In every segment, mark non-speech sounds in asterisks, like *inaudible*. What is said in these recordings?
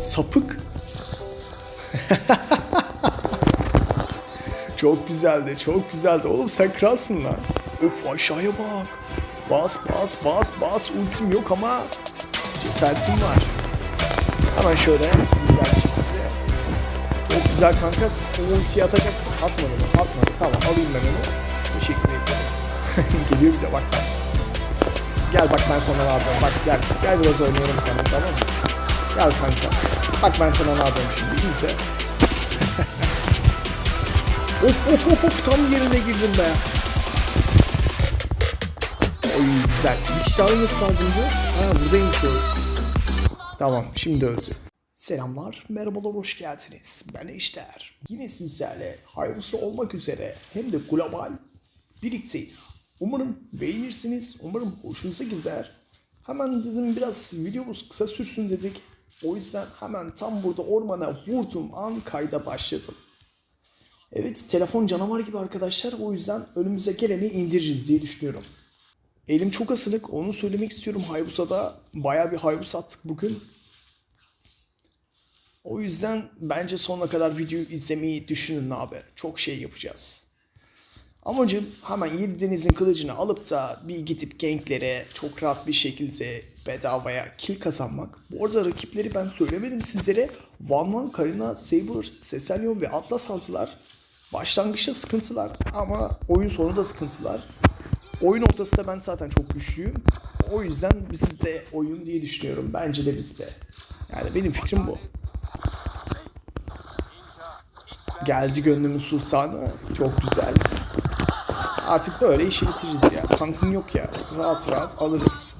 Sapık. *laughs* çok güzeldi, çok güzeldi. Oğlum sen kralsın lan. Of aşağıya bak. Bas bas bas bas. Ultim yok ama cesaretim var. Hemen şöyle güzel şekilde. Çok güzel kanka. Ultiyi atacak. Atmadı mı? Atmadı. Tamam alayım ben onu. Teşekkür ederim. *laughs* Geliyor bir de bak. Gel bak ben sana ne. Bak gel. Gel biraz oynayalım sana tamam mı? Gel kanka. Bak ben sana ne yapıyorum şimdi. İyice. *laughs* of of of of tam yerine girdim be. Oy güzel. Daha oynaması lazımdı. Ha buradaymış o. Tamam şimdi öldü. Selamlar, merhabalar, hoş geldiniz. Ben Ejder. Yine sizlerle hayırlısı olmak üzere hem de global birlikteyiz. Umarım beğenirsiniz, umarım hoşunuza gider. Hemen dedim biraz videomuz kısa sürsün dedik. O yüzden hemen tam burada ormana vurdum an kayda başladım. Evet telefon canavar gibi arkadaşlar o yüzden önümüze geleni indiririz diye düşünüyorum. Elim çok asılık onu söylemek istiyorum Haybusa'da. Baya bir Haybus attık bugün. O yüzden bence sonuna kadar videoyu izlemeyi düşünün abi. Çok şey yapacağız. Amacım hemen Yedi Deniz'in kılıcını alıp da bir gidip ganklere çok rahat bir şekilde bedavaya kill kazanmak. Bu arada rakipleri ben söylemedim sizlere. Van Van, Karina, Saber, Seselion ve Atlas altılar. Başlangıçta sıkıntılar ama oyun sonu da sıkıntılar. Oyun ortasında ben zaten çok güçlüyüm. O yüzden bizde oyun diye düşünüyorum. Bence de bizde. Yani benim fikrim bu. Geldi gönlümün sultanı. Çok güzel. Artık böyle işi bitiririz ya. Tankım yok ya. Rahat rahat alırız.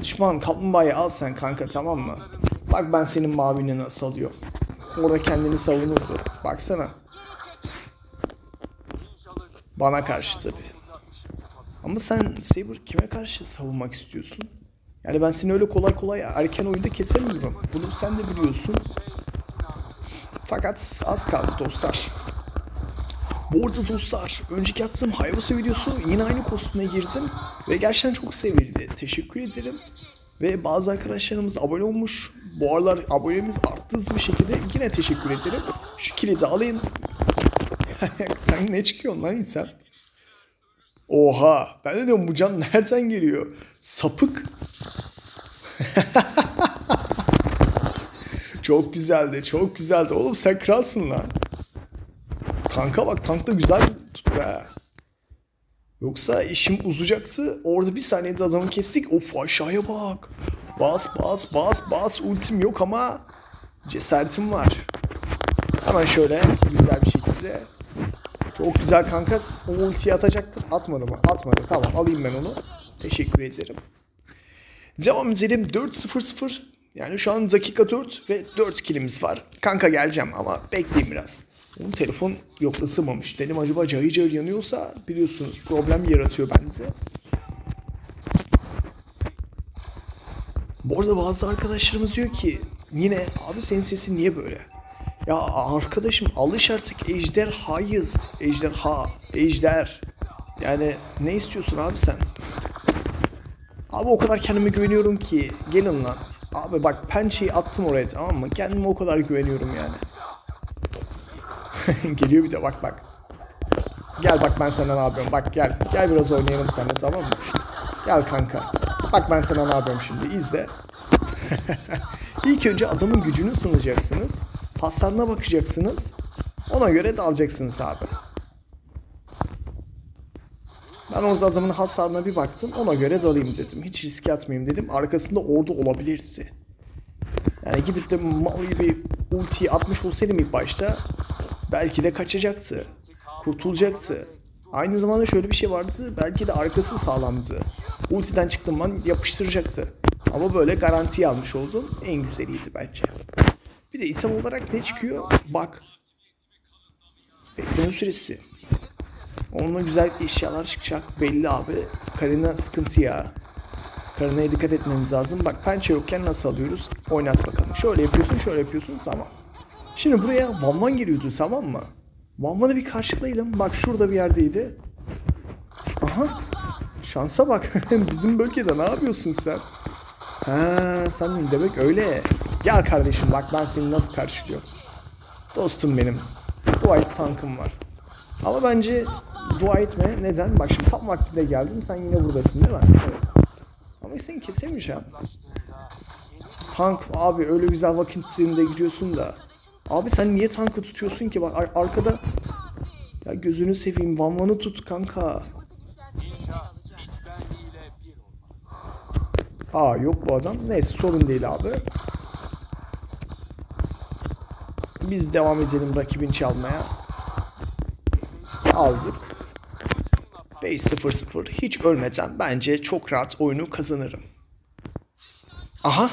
Düşman kaplumbağayı al sen kanka tamam mı? Bak ben senin mavini nasıl alıyorum. Orada kendini savunurdu. Baksana. Bana karşı tabii. Ama sen Saber kime karşı savunmak istiyorsun? Yani ben seni öyle kolay kolay erken oyunda kesemiyorum. Bunu sen de biliyorsun. Fakat az kaldı dostlar. Bu arada dostlar, önceki attığım Hayabusa videosu yine aynı kostüme girdim ve gerçekten çok sevildi. Teşekkür ederim. Ve bazı arkadaşlarımız abone olmuş. Bu aralar abonemiz arttı hızlı bir şekilde. Yine teşekkür ederim. Şu kilidi alayım. *laughs* sen ne çıkıyorsun lan sen? Oha! Ben de diyorum bu can nereden geliyor? Sapık. *laughs* çok güzeldi, çok güzeldi. Oğlum sen kralsın lan. Tanka bak, tank da güzel tutuyor ha. Yoksa işim uzayacaktı. Orada bir saniyede adamı kestik. Of aşağıya bak. Bas bas bas bas. Ultim yok ama cesaretim var. Hemen şöyle güzel bir şekilde. Çok güzel kanka. O ultiyi atacaktır. Atmadı mı? Atmadı. Tamam alayım ben onu. Teşekkür ederim. Devam edelim. 4-0-0. Yani şu an dakika 4 ve 4 kilimiz var. Kanka geleceğim ama bekleyin biraz. Onun telefon yok ısınmamış. Dedim acaba cayır cayır yanıyorsa biliyorsunuz problem yaratıyor bende. Bu arada bazı arkadaşlarımız diyor ki yine abi senin sesin niye böyle? Ya arkadaşım alış artık ejderhayız. Ejderha, ejder. Yani ne istiyorsun abi sen? Abi o kadar kendime güveniyorum ki gelin lan. Abi bak pençeyi attım oraya tamam mı? Kendime o kadar güveniyorum yani. *laughs* Geliyor bir de bak bak. Gel bak ben sana ne yapıyorum. Bak gel. Gel biraz oynayalım seninle tamam mı? Gel kanka. Bak ben sana ne yapıyorum şimdi. İzle. *laughs* İlk önce adamın gücünü sınayacaksınız. Hasarına bakacaksınız. Ona göre dalacaksınız abi. Ben orada adamın hasarına bir baktım. Ona göre dalayım dedim. Hiç riske atmayayım dedim. Arkasında ordu olabilirdi. Yani gidip de mal gibi ultiyi atmış olsaydım ilk başta belki de kaçacaktı. Kurtulacaktı. Aynı zamanda şöyle bir şey vardı. Belki de arkası sağlamdı. Ultiden çıktım ben yapıştıracaktı. Ama böyle garantiye almış oldum. En güzeliydi bence. Bir de item olarak ne çıkıyor? Bak. Bekleme süresi. Onunla güzel eşyalar çıkacak. Belli abi. Karina sıkıntı ya. Karina'ya dikkat etmemiz lazım. Bak pençe yokken nasıl alıyoruz? Oynat bakalım. Şöyle yapıyorsun, şöyle yapıyorsun. Tamam. Şimdi buraya Van Van geliyordu tamam mı? Van Van'ı bir karşılayalım. Bak şurada bir yerdeydi. Aha. Şansa bak. *laughs* Bizim bölgede ne yapıyorsun sen? Ha, sen demek öyle. Gel kardeşim bak ben seni nasıl karşılıyorum. Dostum benim. Et tankım var. Ama bence dua etme. Neden? Bak şimdi tam vaktinde geldim. Sen yine buradasın değil mi? Evet. Ama seni kesemeyeceğim. Tank abi öyle güzel vakitinde gidiyorsun da. Abi sen niye tankı tutuyorsun ki? Bak ar- arkada ya gözünü seveyim. Van Van'ı tut kanka. Aa yok bu adam. Neyse sorun değil abi. Biz devam edelim rakibin çalmaya. Aldık. 5-0-0. Hiç ölmeden bence çok rahat oyunu kazanırım. Aha.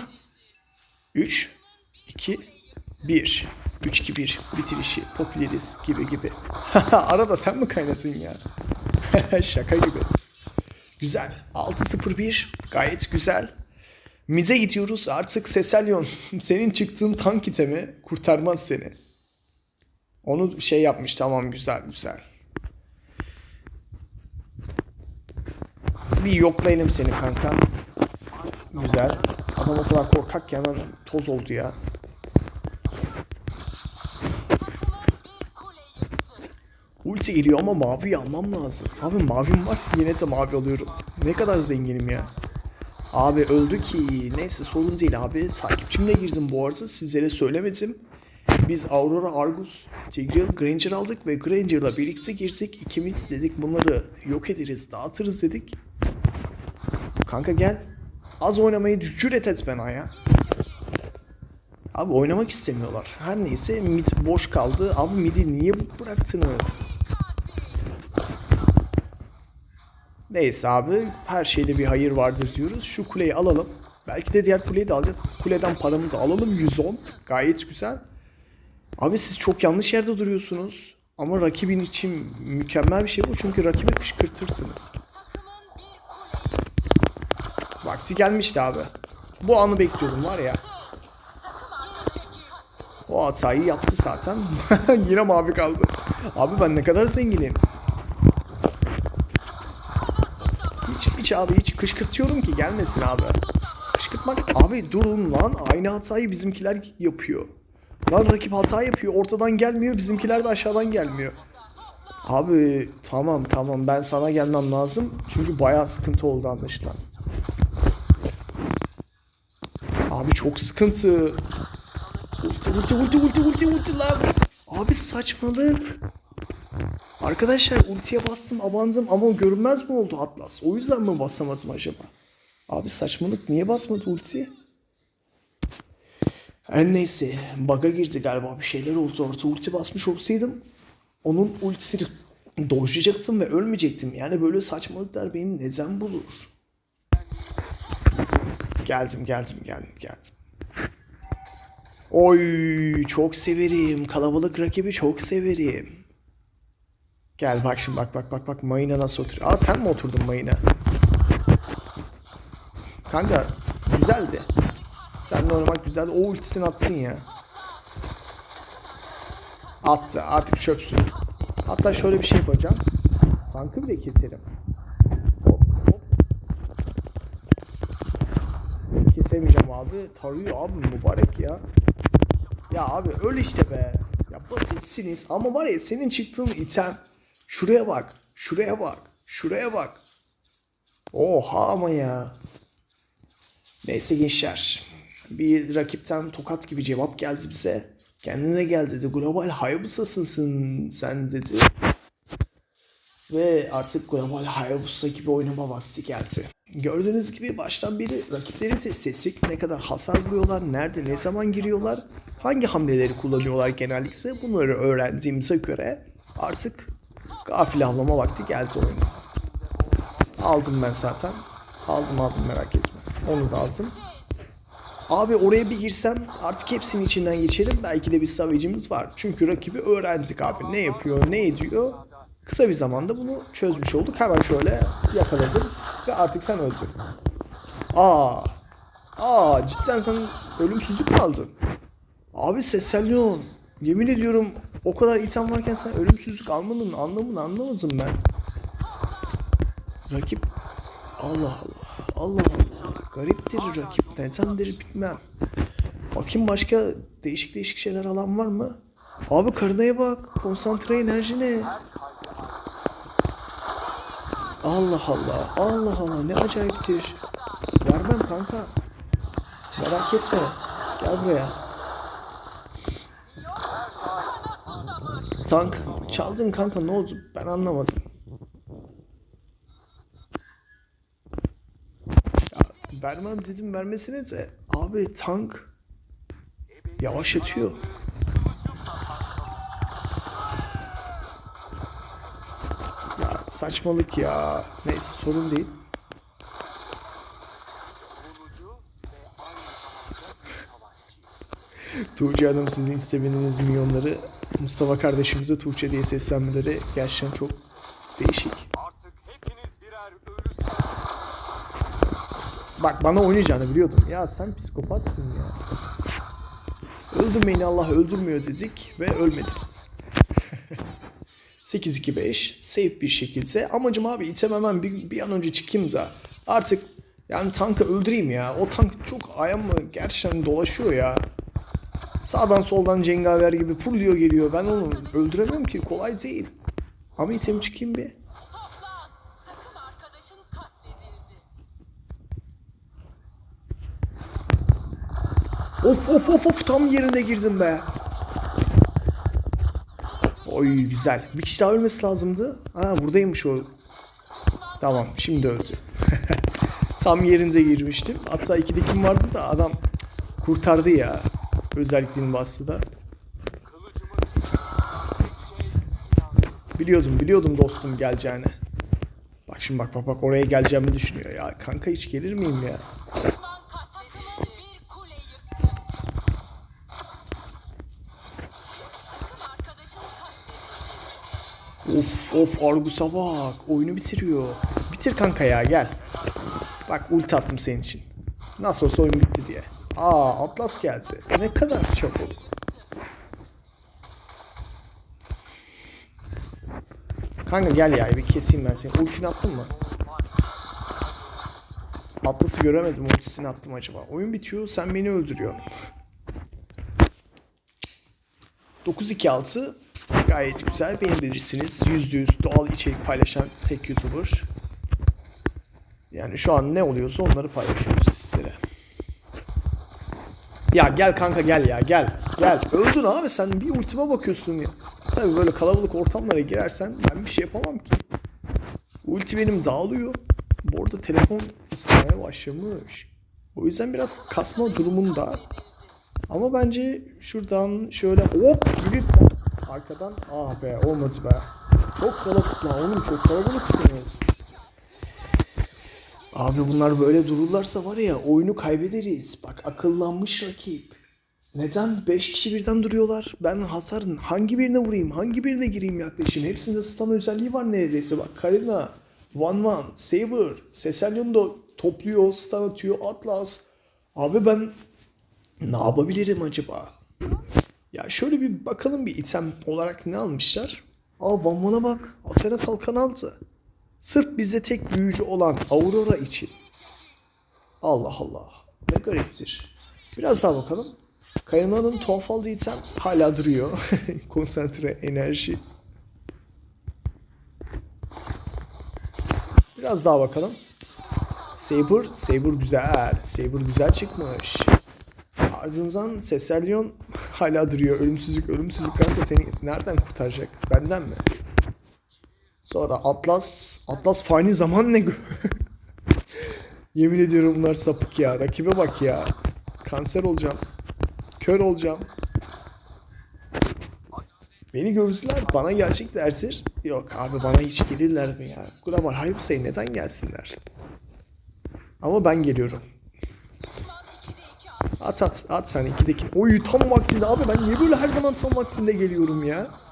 3, 2, 1. 3-2-1 bitirişi popüleriz gibi gibi. *laughs* Arada sen mi kaynatın ya? *laughs* Şaka gibi. Güzel. 6-0-1 gayet güzel. Mize gidiyoruz artık Seselyon. *laughs* Senin çıktığın tank itemi kurtarmaz seni. Onu şey yapmış tamam güzel güzel. Bir yoklayalım seni kanka. Güzel. Adam o kadar korkak ki hemen toz oldu ya. Ulti geliyor ama mavi almam lazım. Abi mavim var yine de mavi alıyorum. Ne kadar zenginim ya. Abi öldü ki. Neyse sorun değil abi. Takipçimle girdim bu arada sizlere söylemedim. Biz Aurora Argus, Tigreal, Granger aldık ve Granger'la birlikte girdik. İkimiz dedik bunları yok ederiz, dağıtırız dedik. Kanka gel. Az oynamayı cüret et bana ya. Abi oynamak istemiyorlar. Her neyse mid boş kaldı. Abi midi niye bıraktınız? Neyse abi her şeyde bir hayır vardır diyoruz. Şu kuleyi alalım. Belki de diğer kuleyi de alacağız. Kuleden paramızı alalım 110. Gayet güzel. Abi siz çok yanlış yerde duruyorsunuz. Ama rakibin için mükemmel bir şey bu. Çünkü rakibi kışkırtırsınız. Vakti gelmişti abi. Bu anı bekliyordum var ya. O hatayı yaptı zaten. *laughs* Yine mavi kaldı. Abi ben ne kadar zenginim. Hiç, abi hiç kışkırtıyorum ki gelmesin abi. Kışkırtmak abi durun lan aynı hatayı bizimkiler yapıyor. Lan rakip hata yapıyor ortadan gelmiyor bizimkiler de aşağıdan gelmiyor. Abi tamam tamam ben sana gelmem lazım çünkü bayağı sıkıntı oldu anlaşılan. Abi çok sıkıntı. Ulti ulti ulti ulti ulti ulti lan. Abi saçmalık. Arkadaşlar ultiye bastım abandım ama görünmez mi oldu Atlas? O yüzden mi basamadım acaba? Abi saçmalık niye basmadı ulti? Her neyse bug'a girdi galiba bir şeyler oldu orada ulti basmış olsaydım onun ultisini dojlayacaktım ve ölmeyecektim. Yani böyle saçmalıklar beni neden bulur? Geldim geldim geldim geldim. Oy çok severim. Kalabalık rakibi çok severim. Gel bak şimdi bak bak bak bak mayına nasıl oturuyor. Aa sen mi oturdun mayına? Kanka güzeldi. Seninle oynamak güzeldi. O ultisini atsın ya. Attı. Artık çöpsün. Hatta şöyle bir şey yapacağım. Tankı bile keserim. Hop. Kesemeyeceğim abi. Tarıyor abi mübarek ya. Ya abi öl işte be. Ya basitsiniz ama var ya senin çıktığın item. Şuraya bak. Şuraya bak. Şuraya bak. Oha ama ya. Neyse gençler. Bir rakipten tokat gibi cevap geldi bize. Kendine gel dedi. Global Hayabusa'sın sen dedi. Ve artık Global Hayabusa gibi oynama vakti geldi. Gördüğünüz gibi baştan beri rakipleri test ettik. Ne kadar hasar vuruyorlar, nerede, ne zaman giriyorlar, hangi hamleleri kullanıyorlar genellikle bunları öğrendiğimize göre artık gafil avlama vakti geldi oyuna. Aldım ben zaten. Aldım aldım merak etme. Onu da aldım. Abi oraya bir girsem artık hepsinin içinden geçerim. Belki de bir savage'imiz var. Çünkü rakibi öğrendik abi. Ne yapıyor, ne ediyor. Kısa bir zamanda bunu çözmüş olduk. Hemen şöyle yakaladım. Ve artık sen öldün. Aa. Aa cidden sen ölümsüzlük mü aldın? Abi Seselyon. Yemin ediyorum o kadar item varken sen ölümsüzlük almanın anlamını anlamadım ben. Rakip Allah Allah. Allah Allah. Gariptir rakip. Nedendir bilmem. Bakayım başka değişik değişik şeyler alan var mı? Abi karınaya bak. Konsantre enerji ne? Allah Allah. Allah Allah. Ne acayiptir. Vermem kanka. Merak etme. Gel buraya. Tank. Çaldın kanka ne oldu? Ben anlamadım. Ya, vermem dedim vermesine de. Abi tank yavaşlatıyor. Ya saçmalık ya. Neyse sorun değil. Tuğçe Hanım sizin istemeniz milyonları Mustafa kardeşimize Tuğçe diye seslenmeleri gerçekten çok değişik. Artık hepiniz birer ölüsünüz. Bak bana oynayacağını biliyordum. Ya sen psikopatsın ya. Öldürmeyin Allah öldürmüyor dedik ve ölmedim. 8-2-5 *laughs* safe bir şekilde. Amacım abi item hemen bir, bir an önce çıkayım da artık yani tankı öldüreyim ya. O tank çok ayağımı gerçekten dolaşıyor ya. Sağdan soldan cengaver gibi fırlıyor geliyor. Ben onu öldüremem ki kolay değil. Ama çıkayım bir. Of of of of tam yerine girdim be. Oy güzel. Bir kişi daha ölmesi lazımdı. Ha buradaymış o. Tamam şimdi öldü. *laughs* tam yerinde girmiştim. Hatta ikide kim vardı da adam kurtardı ya. Özelliğini bastı da. Biliyordum biliyordum dostum geleceğini. Bak şimdi bak bak bak oraya geleceğimi düşünüyor ya. Kanka hiç gelir miyim ya? Of of Argus'a bak. Oyunu bitiriyor. Bitir kanka ya gel. Bak ulti attım senin için. Nasıl olsa oyun bitti diye. Aa Atlas geldi. Ne kadar çabuk. Kanka gel ya bir keseyim ben seni. Ultini attın mı? Atlas'ı göremedim. Ultisini attım acaba. Oyun bitiyor. Sen beni öldürüyorsun. 926 gayet güzel. Beğenirsiniz. %100 doğal içerik paylaşan tek YouTuber. Yani şu an ne oluyorsa onları paylaşıyoruz sizlere. Ya gel kanka gel ya gel. Gel. Öldün abi sen bir ultima bakıyorsun ya. Tabii böyle kalabalık ortamlara girersen ben bir şey yapamam ki. Ulti benim dağılıyor. Bu arada telefon ısınmaya başlamış. O yüzden biraz kasma durumunda. Ama bence şuradan şöyle hop girirsen arkadan ah be olmadı be. Çok kalabalık lan oğlum çok kalabalıksınız. Abi bunlar böyle dururlarsa var ya oyunu kaybederiz. Bak akıllanmış rakip. Neden 5 kişi birden duruyorlar? Ben hasarın hangi birine vurayım? Hangi birine gireyim yaklaşayım? Hepsinde stun özelliği var neredeyse. Bak Karina, Van Van, Saber, Seselyon'u da topluyor, stun atıyor, Atlas. Abi ben ne yapabilirim acaba? Ya şöyle bir bakalım bir item olarak ne almışlar? Aa Van Van'a bak. Athena kalkan aldı. Sırf bize tek büyücü olan Aurora için. Allah Allah. Ne gariptir. Biraz daha bakalım. Karina'nın tuhaf aldığı hala duruyor. *laughs* Konsantre enerji. Biraz daha bakalım. Saber, Saber güzel. Saber güzel çıkmış. Ardından Seselyon hala duruyor. Ölümsüzlük, ölümsüzlük kanka seni nereden kurtaracak? Benden mi? Sonra Atlas, Atlas fani zaman ne? *laughs* Yemin ediyorum bunlar sapık ya. Rakibe bak ya. Kanser olacağım. Kör olacağım. Beni görsünler bana geleceklerdir. Yok abi bana hiç gelirler mi ya? Global Haypsa'ya neden gelsinler? Ama ben geliyorum. At at at sen ikideki. Oy tam vaktinde abi ben niye böyle her zaman tam vaktinde geliyorum ya?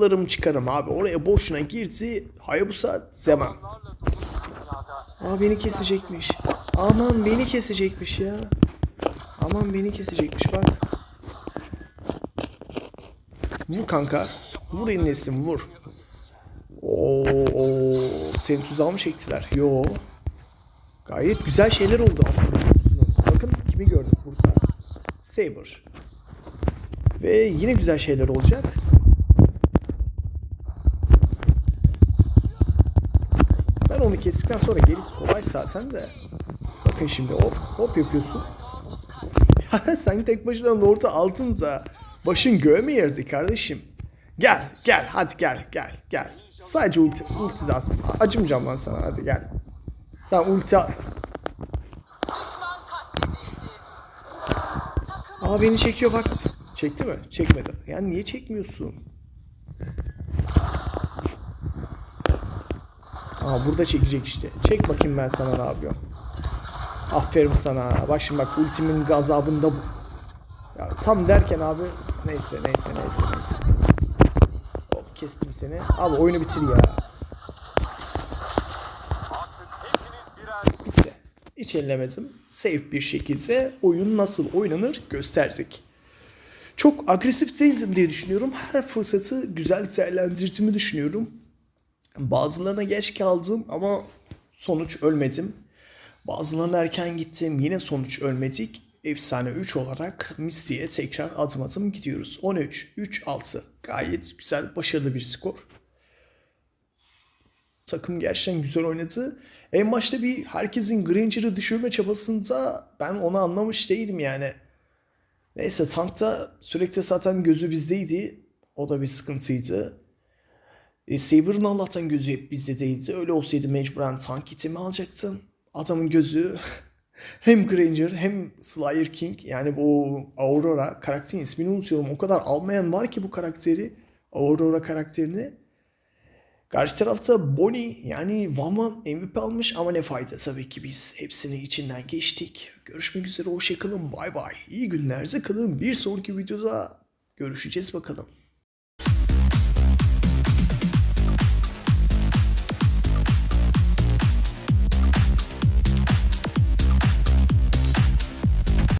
Alırım çıkarım abi oraya boşuna girdi. Hayabusa dünyada Aa beni kesecekmiş. Aman beni kesecekmiş ya. Aman beni kesecekmiş bak. Vur kanka. Vur enlesin vur. Oo, oo. Senin tuzağı mı çektiler? Yo. Gayet güzel şeyler oldu aslında. Bakın kimi gördük burada. Saber. Ve yine güzel şeyler olacak. Ben onu kestikten sonra gerisi kolay zaten de. Bakın şimdi hop hop yapıyorsun. *laughs* Sen tek başına Lord'u aldın da başın göğe mi yerdi kardeşim? Gel gel hadi gel gel gel. Sadece ulti, ulti de at. Acımayacağım ben sana hadi gel. Sen ulti at. Aa beni çekiyor bak. Çekti mi? Çekmedi. Yani niye çekmiyorsun? Aa burada çekecek işte. Çek bakayım ben sana ne yapıyorum. Aferin sana. Bak şimdi bak ultimin gazabında bu. Ya tam derken abi neyse neyse neyse neyse. Hop kestim seni. Abi oyunu bitir ya. Bitti. Hiç ellemedim. Safe bir şekilde oyun nasıl oynanır gösterdik. Çok agresif değildim diye düşünüyorum. Her fırsatı güzel değerlendirdiğimi düşünüyorum. Bazılarına geç kaldım ama sonuç ölmedim. Bazılarına erken gittim yine sonuç ölmedik. Efsane 3 olarak Misty'ye tekrar adım adım gidiyoruz. 13, 3, 6. Gayet güzel, başarılı bir skor. Takım gerçekten güzel oynadı. En başta bir herkesin Granger'ı düşürme çabasında ben onu anlamış değilim yani. Neyse tankta sürekli zaten gözü bizdeydi. O da bir sıkıntıydı. E, Saber'ın Allah'tan gözü hep bizde değildi. Öyle olsaydı mecburen tank itemi alacaktım. Adamın gözü *laughs* hem Granger hem Slayer King yani bu Aurora karakterin ismini unutuyorum. O kadar almayan var ki bu karakteri. Aurora karakterini. Karşı tarafta Bonnie yani Van'dan MVP almış ama ne fayda tabii ki biz hepsini içinden geçtik. Görüşmek üzere hoşçakalın bay bay. İyi günlerinize kalın. Bir sonraki videoda görüşeceğiz bakalım.